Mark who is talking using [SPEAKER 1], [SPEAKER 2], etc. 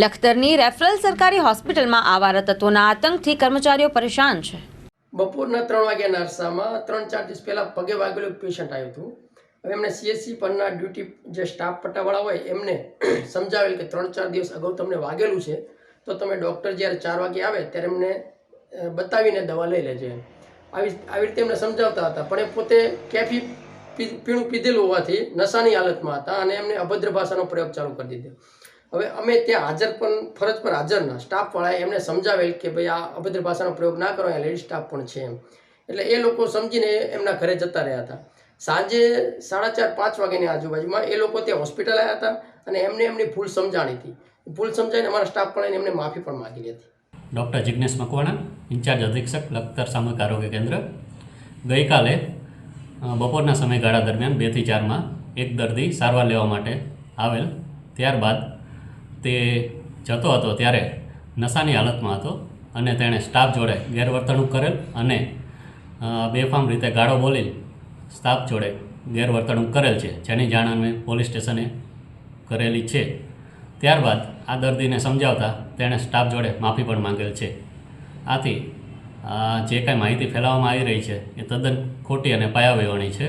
[SPEAKER 1] લખતરની referral સરકારી હોસ્પિટલમાં આવારા તત્વોના આતંકથી કર્મચારીઓ પરેશાન છે.
[SPEAKER 2] બપોરના ત્રણ વાગ્યાના અરસામાં ત્રણ ચાર દિવસ પહેલાં પગે વાગેલું પેશન્ટ આવ્યું હતું. હવે એમને સીએસસી પરના ડ્યુટી જે સ્ટાફ પટ્ટાવાળા હોય એમને સમજાવેલ કે ત્રણ ચાર દિવસ અગાઉ તમને વાગેલું છે, તો તમે ડૉક્ટર જ્યારે ચાર વાગે આવે ત્યારે એમને બતાવીને દવા લઈ લેજો એમ. આવી આવી રીતે એમને સમજાવતા હતા, પણ એ પોતે કેફી પીણું પીધેલું હોવાથી નશાની હાલતમાં હતા અને એમને અભદ્ર ભાષાનો પ્રયોગ ચાલુ કરી દીધો. હવે અમે ત્યાં હાજર પણ ફરજ પર હાજરના સ્ટાફવાળાએ એમને સમજાવેલ કે ભાઈ આ અભદ્ર ભાષાનો પ્રયોગ ના કરો, અહીંયા લેડી સ્ટાફ પણ છે એમ. એટલે એ લોકો સમજીને એમના ઘરે જતા રહ્યા હતા. સાંજે સાડા ચાર, પાંચ વાગ્યાની આજુબાજુમાં એ લોકો ત્યાં હોસ્પિટલ આવ્યા હતા અને એમને એમની ભૂલ સમજાણી હતી. ભૂલ સમજાવીને અમારા સ્ટાફ પણ એમને માફી પણ માગી હતી
[SPEAKER 3] ડૉક્ટર જિજ્ઞેશ મકવાણા, ઇન્ચાર્જ અધિક્ષક, લખતર સામૂહિક આરોગ્ય કેન્દ્ર. ગઈકાલે બપોરના સમયગાળા દરમિયાન બેથી ચારમાં એક દર્દી સારવાર લેવા માટે આવેલ. ત્યારબાદ તે જતો હતો ત્યારે નશાની હાલતમાં હતો અને તેણે સ્ટાફ જોડે ગેરવર્તણૂક કરેલ અને બેફામ રીતે ગાળો બોલી સ્ટાફ જોડે ગેરવર્તણૂક કરેલ છે, જેની જાણ અમે પોલીસ સ્ટેશને કરેલી છે. ત્યારબાદ આ દર્દીને સમજાવતા તેણે સ્ટાફ જોડે માફી પણ માંગેલ છે. આથી જે કાંઈ માહિતી ફેલાવવામાં આવી રહી છે એ તદ્દન ખોટી અને પાયાવેવણી છે.